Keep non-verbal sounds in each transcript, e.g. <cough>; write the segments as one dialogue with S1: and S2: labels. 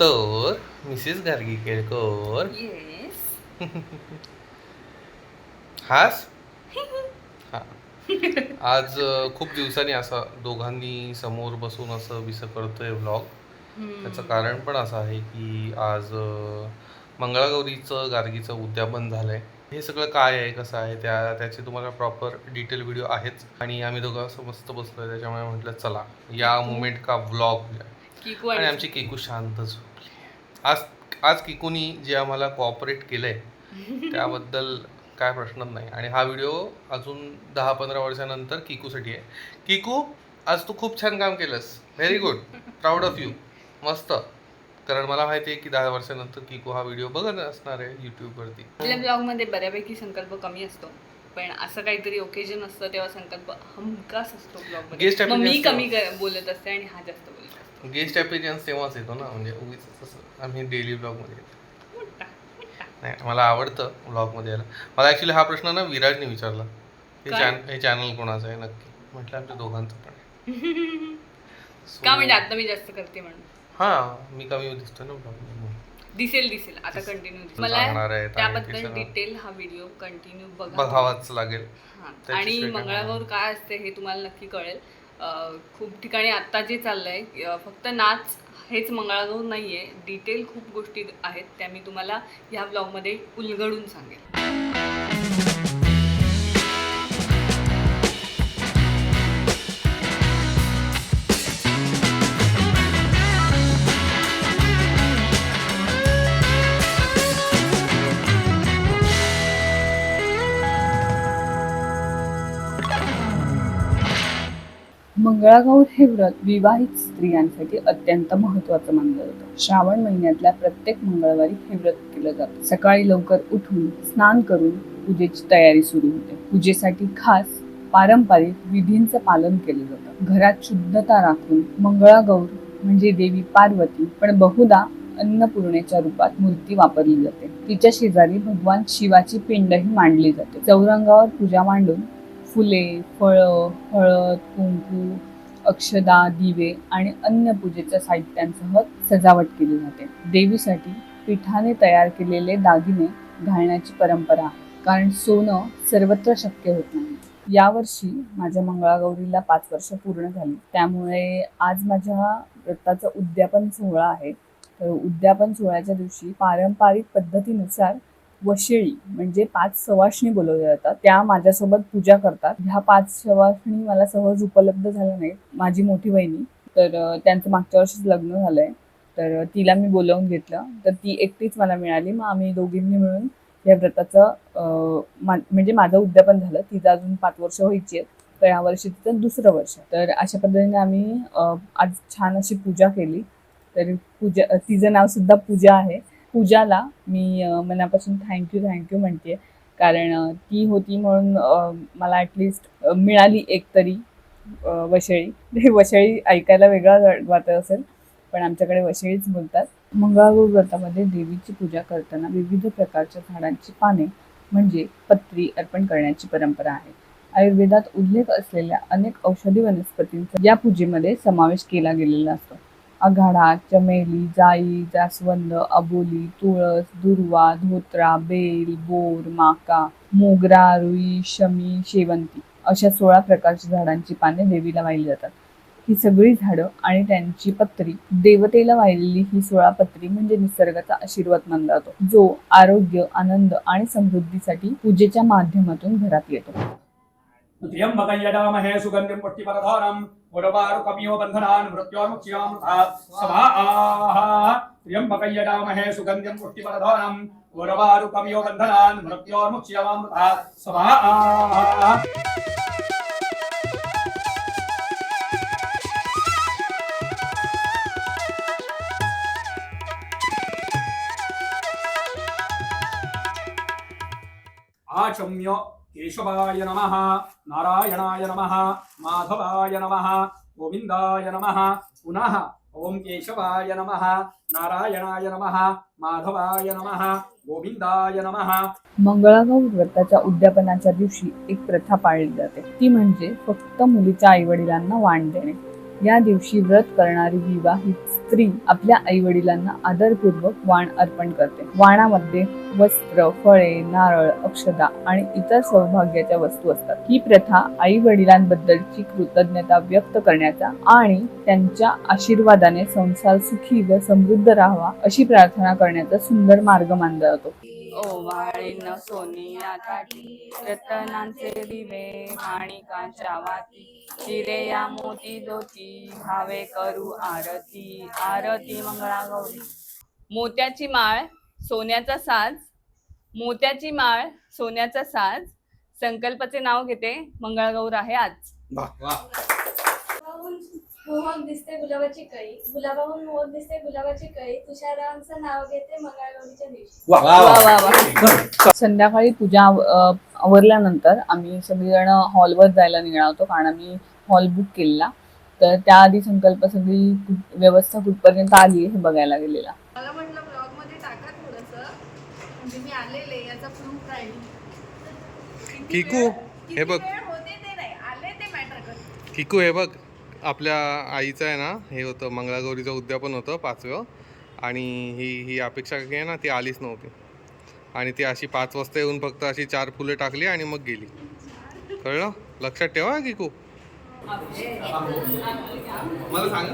S1: तर Mrs Gargi Kelkar
S2: yes <laughs>
S1: हास? <laughs> हा. आज अ, खूप दिवसांनी असा दोघांनी समोर बसून असं विसं करतोय व्लॉग त्याचं कारण पण असं आहे की आज अ, मंगळागौरीचं गार्गीचं उद्यापन झालंय. हे सगळं काय आहे कसं आहे त्या त्याचे तुम्हाला प्रॉपर डिटेल व्हिडिओ आहेच. आणि आम्ही दोघं असं मस्त बसलोय त्याच्यामुळे म्हटलं चला या मुमेंट का व्लॉग
S2: किकू
S1: आणि आमची केकू शांत झोपली. आज आज किकूनी जे आम्हाला कॉपरेट केलंय <laughs> त्याबद्दल काय प्रश्नच नाही. आणि हा व्हिडिओ अजून दहा पंधरा वर्षानंतर किकूसाठी आहे. किकू आज तू खूप छान काम केलंस. Very good proud of you मस्त. कारण मला माहिती आहे की दहा वर्षानंतर किकू हा व्हिडिओ बघत असणार आहे यूट्यूबवरती
S2: आपल्या ब्लॉगमध्ये बऱ्यापैकी संकल्प कमी असतो. पण असं काहीतरी ओकेजन असतं तेव्हा संकल्प हमखास असतो ब्लॉग मी कमी बोलत असते आणि हा जास्त
S1: गेस्ट अपीरियन्स तेव्हाच येतो ना म्हणजे उगीच आम्ही डेली ब्लॉगमध्ये येतो. नाही मला आवडतं व्लॉगमध्ये यायला. मला ॲक्च्युली हा प्रश्न ना विराजने विचारला. हे
S2: काय?
S1: चॅन हे चॅनल कोणाचं आहे नक्की? म्हटलं आमच्या दोघांचं पण आहे. So, <laughs>
S2: का म्हणजे आता मी जास्त करते म्हणून?
S1: हां मी कमी दिसतो ना ब्लॉगमध्ये
S2: दिसेल दिसेल. आता कंटिन्यू
S1: सांगणार
S2: मला
S1: आणि
S2: त्याबद्दल डिटेल हा व्हिडिओ कंटिन्यू बघा
S1: बघावाच लागेल.
S2: हा.
S1: त्याची
S2: आणि
S1: श्रेणी
S2: मंगळागौर. काय असते हे तुम्हाला नक्की कळेल. खूप ठिकाणी आत्ता जे चाललंय आहे फक्त नाच हेच मंगळागौर आहे डिटेल खूप गोष्टी आहेत त्या मी तुम्हाला ह्या ब्लॉगमध्ये उलगडून सांगेल
S3: मंगळागौर हे व्रत विवाहित स्त्रियांसाठी अत्यंत महत्वाचं मानलं जातं. श्रावण महिन्यातल्या प्रत्येक मंगळवारी हे व्रत केलं जातं. सकाळी लवकर उठून स्नान करून पूजेची तयारी सुरू होते. पूजेसाठी खास पारंपरिक विधींचं पालन केलं जातं. घरात शुद्धता राखून मंगळागौर म्हणजे देवी पार्वती पण बहुधा अन्नपूर्णेच्या रूपात मूर्ती वापरली जाते. तिच्या शेजारी भगवान शिवाची पिंडही मांडली जाते. चौरंगावर पूजा मांडून फुले फळं हळद कुंकू अक्षदा दिवे आणि अन्य पूजेच्या साहित्यांसह सजावट केली जाते. देवीसाठी पिठाने तयार केलेले दागिने घालण्याची परंपरा कारण सोनं सर्वत्र शक्य होत नाही. यावर्षी माझ्या मंगळागौरीला पाच वर्ष पूर्ण झाली. त्यामुळे आज माझ्या व्रताचा उद्यापन सोहळा आहे. तर उद्यापन सोहळ्याच्या दिवशी पारंपरिक पद्धतीनुसार वशेळी म्हणजे पाच सवाशणी बोलवल्या जातात. त्या माझ्यासोबत पूजा करतात. ह्या पाच सवाशणी मला सहज उपलब्ध झाल्या नाहीत माझी मोठी बहिणी. तर त्यांचं मागच्या वर्षीच लग्न झालंय. तर तिला मी बोलावून घेतलं. तर ती एकटीच मला मिळाली. मग आम्ही दोघींनी मिळून या व्रताचं मा- म्हणजे माझं उद्यापन झालं. तिचं अजून पाच वर्ष व्हायची आहेत. तर या वर्षी तिचं दुसरं वर्ष तर अशा पद्धतीने आम्ही आज छान अशी पूजा केली. तर पूजा तिचं नाव सुद्धा पूजा आहे. पूजाला मी मनापासून थँक्यू थँक्यू म्हणते. कारण ती होती म्हणून मला ॲटलिस्ट मिळाली एक तरी वशेळी वशळी. हे <laughs> वशळी ऐकायला वेगळा वाटत असेल पण आमच्याकडे वशळीच बोलतात. मंगळागौर व्रतामध्ये देवीची पूजा करताना विविध प्रकारच्या झाडांची पाने म्हणजे पत्री अर्पण करण्याची परंपरा आहे. आयुर्वेदात उल्लेख असलेल्या अनेक औषधी वनस्पतींचा या पूजेमध्ये समावेश केला गेलेला असतो. आघाडा चमेली जाई जास्वंद अबोली तुळस दुर्वा धोत्रा बेल बोर माका मोगरा रुई शमी शेवंती अशा सोळा प्रकारच्या झाडांची पाने देवीला वाहिली जातात. ही सगळी झाडं आणि त्यांची पत्री देवतेला वाहिलेली ही सोळा पत्री म्हणजे निसर्गाचा आशीर्वाद मानला जातो जो आरोग्य आनंद आणि समृद्धीसाठी पूजेच्या माध्यमातून घरात येतो.
S4: त्र्यम्बकयडामहे सुगन्धिं पुष्टिपरधारम् उर्वारुकमियो बन्धनान् मृत्योर्मुक्ष्यामृता समाः त्र्यम्बकयडामहे सुगन्धिं पुष्टिपरधारम् उर्वारुकमियो बन्धनान् मृत्योर्मुक्ष्यामृता समाः आचम्य केशवाय नमः नारायणाय नमः माधवाय नमः गोविन्दाय नमः पुनः ओम केशवाय नमः नारायणाय नमः माधवाय नमः गोविंदाय नमः।
S3: मंगळागौर व्रताच्या उद्यापनाच्या दिवशी एक प्रथा पाळली जाते. ती म्हणजे फक्त मुलीच्या आई वडिलांना वाण देणे. या दिवशी व्रत करणारी विवाहित स्त्री आपल्या आई वडिलांना आदरपूर्वक वाण अर्पण करते. वाणामध्ये वस्त्र फळे नारळ अक्षदा आणि इतर सौभाग्याच्या वस्तू असतात. ही प्रथा आई वडिलांबद्दलची कृतज्ञता व्यक्त करण्याचा आणि त्यांच्या आशीर्वादाने संसार सुखी व समृद्ध राहावा अशी प्रार्थना करण्याचा सुंदर मार्ग मानला जातो. ओवाळीन सोनिया ताटी रत्नांचे दिवे माणिकांच्या वाती चिरेया मोती दोती भावे करू आरती आरती मंगळा गौरी.
S2: मोत्याची माळ सोन्याचा साज मोत्याची माळ सोन्याचा साज. संकल्पाचे नाव घेते मंगळगौर आहे आज.
S5: मोहक दिसते गुलाबाची कळी. गुलाबाहून मोहक दिसते गुलाबाची कळी. तुषारांचं नाव घेते मंगळगौरीच्या दिवशी.
S4: वा
S3: वा वा. वा संध्याकाळी पूजा अ, आवरल्यानंतर आम्ही सगळेजण हॉलवर जायला निघालो होतो कारण आम्ही हॉल बुक केलेला. तर त्याआधी संकल्प सगळी कुठ- व्यवस्था कुठपर्यंत आली हे बघायला गेलेला.
S1: मला म्हटलं ब्लॉगमध्ये टाका थोडस. म्हणजे मी आलेले याचा प्रूफ राहील. किती
S6: किकू,
S1: वेळ-
S6: हे
S1: किती
S6: बघ.
S1: वेळ होते ते नाही. आले ते मॅटर करते.
S6: किकू हे बघ. आपल्या आईचं आहे ना हे होतं मंगळागौरीचं उद्यापन होतं पाचवं. आणि ही ही अपेक्षा काही आहे ना ती आलीच नव्हती. आणि ती अशी पाच वाजता येऊन फक्त अशी चार फुलं टाकली आणि मग गेली. कळलं? लक्षात ठेवा की खूप मला सांगा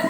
S6: <laughs>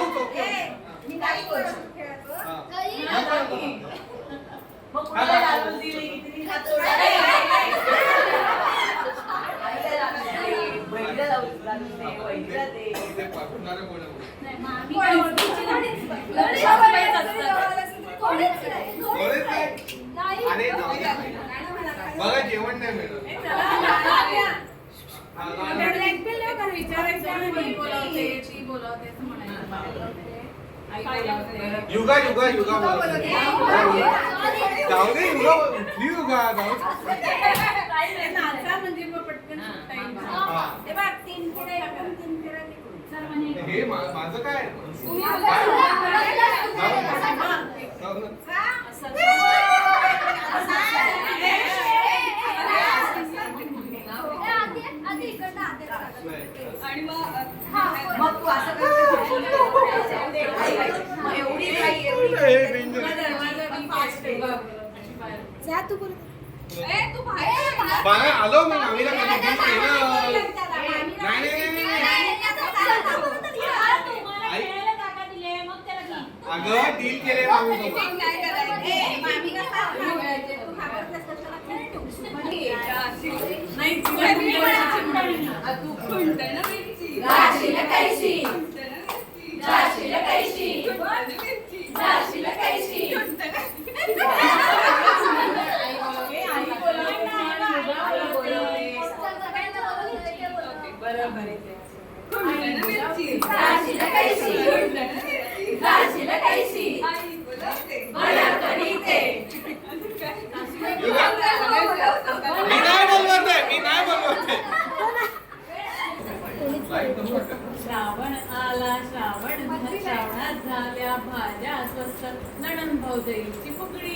S6: कसं म्हणजे काय असं कसं लालूच, कोणीच अरे जाऊ द्या. बघा जेवण नाही मिळत हा, लालू. युगा युगा युगा. जाऊ दे युगा उठली युगा जाऊ. हा. हे माझं काय जाऊ दे. नाही.
S2: आणि मग
S6: हे danger. बाळा, आलो मी मामीला कधी गिफ्ट केलं नाही नाही नाही, कैशी? अगं कैशी? केले मामी सोबत कैशी? मी नाही बोलवत मी नाही बोलवत.
S7: श्रावण आला श्रावण श्रावणात झाल्या भाज्या स्वस्त नणन भाऊजाईची फुगडी.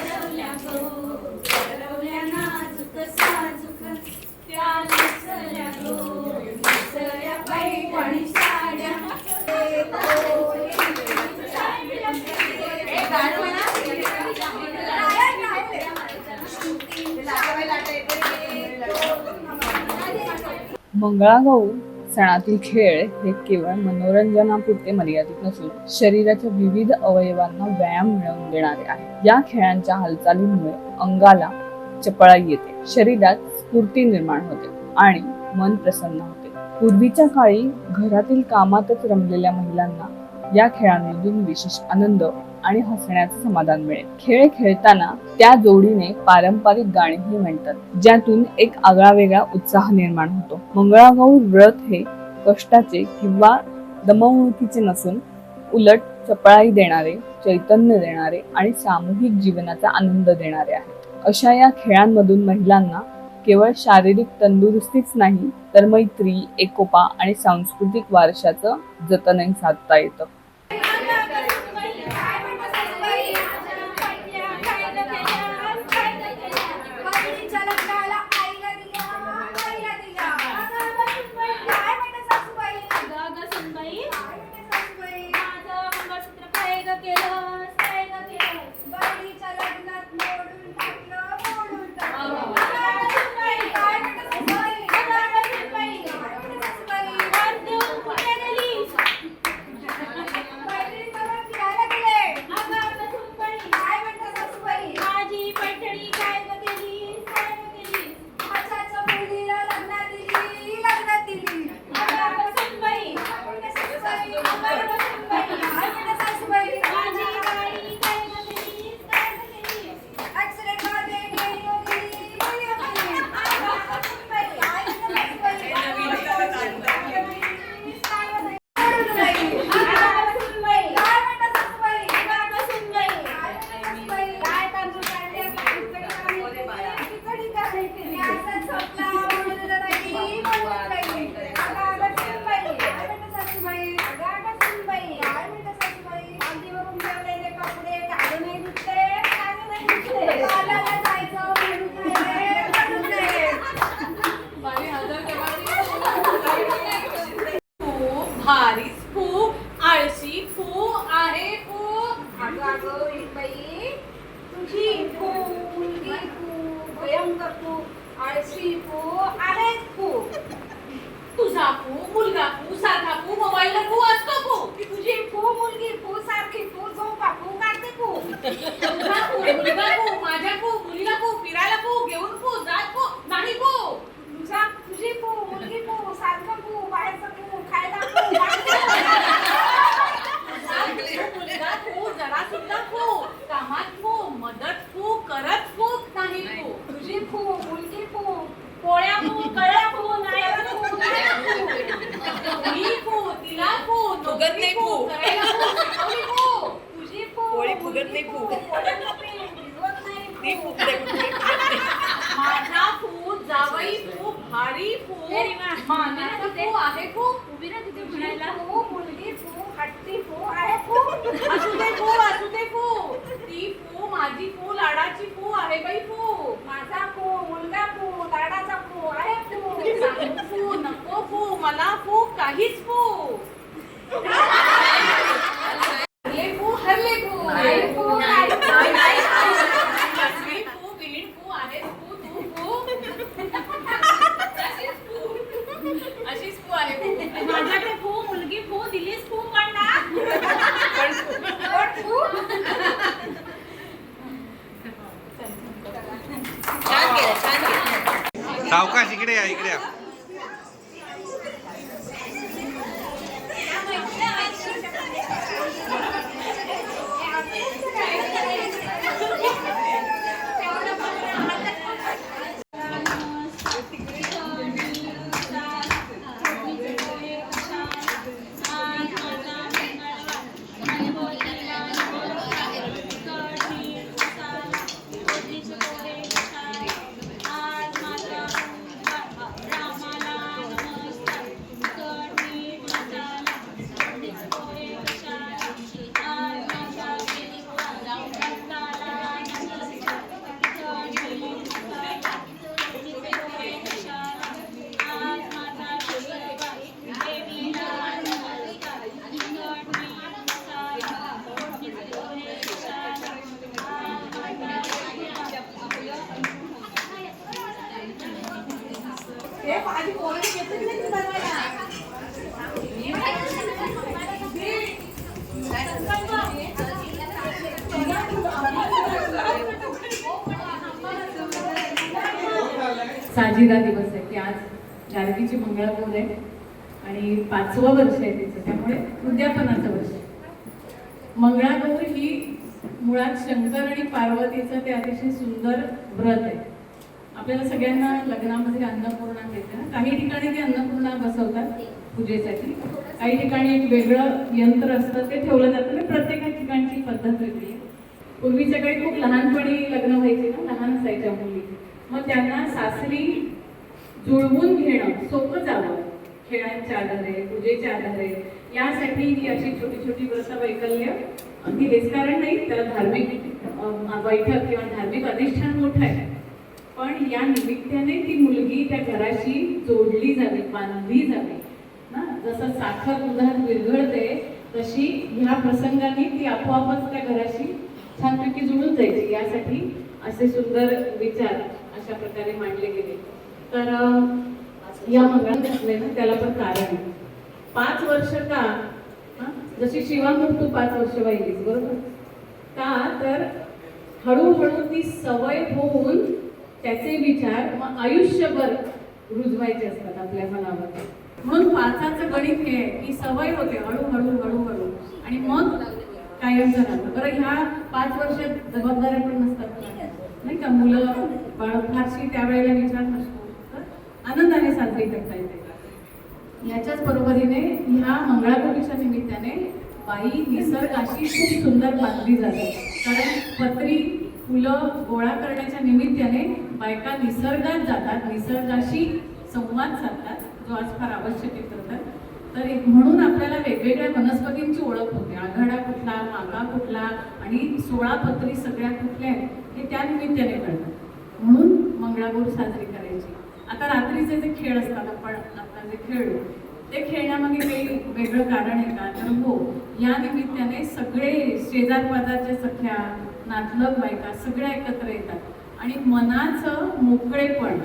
S6: मंगळागौर सणातील खेळ हे केवळ मनोरंजनापुरते मर्यादित नसून शरीराच्या विविध अवयवांना व्यायाम मिळवून देणारे आहे. या खेळांच्या हालचालींमुळे अंगाला चपळाई येते शरीरात स्फूर्ती निर्माण होते आणि मन प्रसन्न होते. पूर्वीच्या काळी घरातील कामातच रमलेल्या महिलांना या खेळांमधून विशेष आनंद आणि हसण्याचं समाधान मिळेल. खेळ खेळताना त्या जोडीने पारंपरिक गाणीही म्हणतात ज्यातून एक आगळा वेगळा उत्साह निर्माण होतो. मंगळागौर व्रत हे कष्टाचे किंवा दमवणुकीचे नसून उलट चपळाई देणारे चैतन्य देणारे आणि सामूहिक जीवनाचा आनंद देणारे आहे. अशा या खेळांमधून महिलांना केवळ शारीरिक तंदुरुस्तीच नाही तर मैत्री एकोपा आणि सांस्कृतिक वारशाचं जतनही साधता येतं.
S8: तू आणि श्रीपू आहे
S9: पू. तुझा पू मुलगा
S8: पू साधा पू मोबाईल पू असतो पू.
S9: तुझी पू मुलगी पू सारखी पू झोपा पू काढते
S8: पू मुलगा पू माझ्या पू मुलीला पू फिरायला पू घेऊन पू जात पू नाही
S7: पू. साजिरा दिवस आहे की आज जानकीची मंगळागौर आहे आणि पाचवं वर्ष आहे तिचं त्यामुळे उद्यापनाचं वर्ष आहे. मंगळागौर ही मुळात शंकर आणि पार्वतीचं ते अतिशय सुंदर व्रत आहे. आपल्याला सगळ्यांना लग्नामध्ये अन्नपूर्णा मिळते ना काही ठिकाणी ते अन्नपूर्णा बसवतात पूजेसाठी. काही ठिकाणी एक वेगळं यंत्र असतं ते ठेवलं जातं. आणि प्रत्येक ठिकाणची पद्धत वेगळी आहे. पूर्वीच्या काही खूप लहानपणी लग्न व्हायचे ना लहान असायच्या मुली. मग त्यांना सासरी जुळवून घेणं सोपं जावं. खेळांच्या आधारे पूजेच्या आधारे. यासाठी ही अशी छोटी छोटी व्रत वैकल्य अगदी कारण नाही त्याला धार्मिक बैठक किंवा धार्मिक अधिष्ठान मोठं आहे. पण या निमित्ताने ती मुलगी त्या घराशी जोडली जावी बांधली जावी. ना जसं साखर दुधात विरघळते तशी ह्या प्रसंगाने ती आपोआपच त्या घराशी छानपैकी जुळून जायची. यासाठी असे सुंदर विचार अशा प्रकारे मांडले गेले. तर या मंगळ ना त्याला पण कारण आहे. पाच वर्ष का जशी शिवा तू पाच वर्ष वाहिलीस बरोबर? का तर हळूहळू ती सवय होऊन त्याचे विचार मग आयुष्यभर रुजवायचे असतात आपल्या मनावर. म्हणून पाचाचं गणित हे आहे की सवय होते हळूहळू हळूहळू. आणि मग कायम झालं बरं ह्या पाच वर्षात जबाबदाऱ्या पण नसतात. नाही का? मुलं बाळ फारशी त्यावेळेला विचार नसतो. तर आनंदाने साजरी करता येते. याच्याच बरोबरीने ह्या मंगळागौरीच्या निमित्ताने बाई निसर्गाशी खूप सुंदर बांधली जाते. कारण पत्री फुलं गोळा करण्याच्या निमित्ताने बायका निसर्गात जातात निसर्गाशी संवाद साधतात जो आज फार आवश्यक आहे तर. एक म्हणून आपल्याला वेगवेगळ्या वनस्पतींची ओळख होते. आघाडा कुठला मागा कुठला आणि सोळा पत्री सगळ्या कुठल्या आहेत हे त्या निमित्ताने कळतात म्हणून मंगळागौर साजरी करायची. आता रात्रीचे जे खेळ असतात आपण आता जे खेळलो ते खेळण्यामागे काही वेगळं कारण आहे का? तर हो या निमित्ताने सगळे शेजार पाजारच्या सख्या नातलग बायका सगळ्या एकत्र येतात. आणि मनाचं मोकळेपण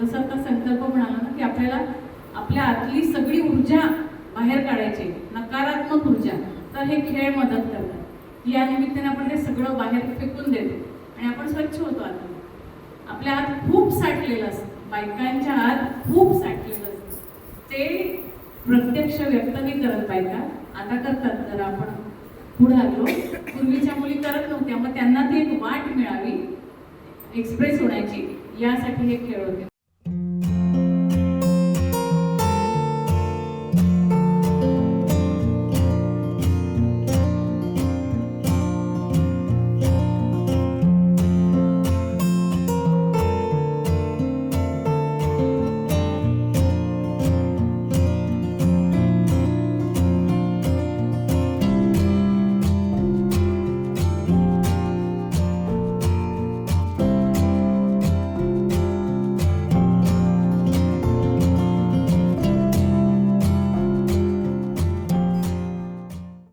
S7: जसं आता संकल्प म्हणाला ना की आपल्याला आपल्या आतली सगळी ऊर्जा बाहेर काढायचे नकारात्मक ऊर्जा तर हे खेळ मदत करतात. या निमित्ताने आपण ते सगळं बाहेर फेकून देतो आणि आपण स्वच्छ होतो आता. आपल्या आत खूप साठलेलं असतं. बायकांच्या आत खूप साठलेलं असतं. ते प्रत्यक्ष व्यक्त नाही करत बायका. आता करतात जर आपण पुढे आलो. पूर्वीच्या मुली करत नव्हत्या मग त्यांना ती एक वाट मिळावी एक्सप्रेस होण्याची. यासाठी हे खेळ होते.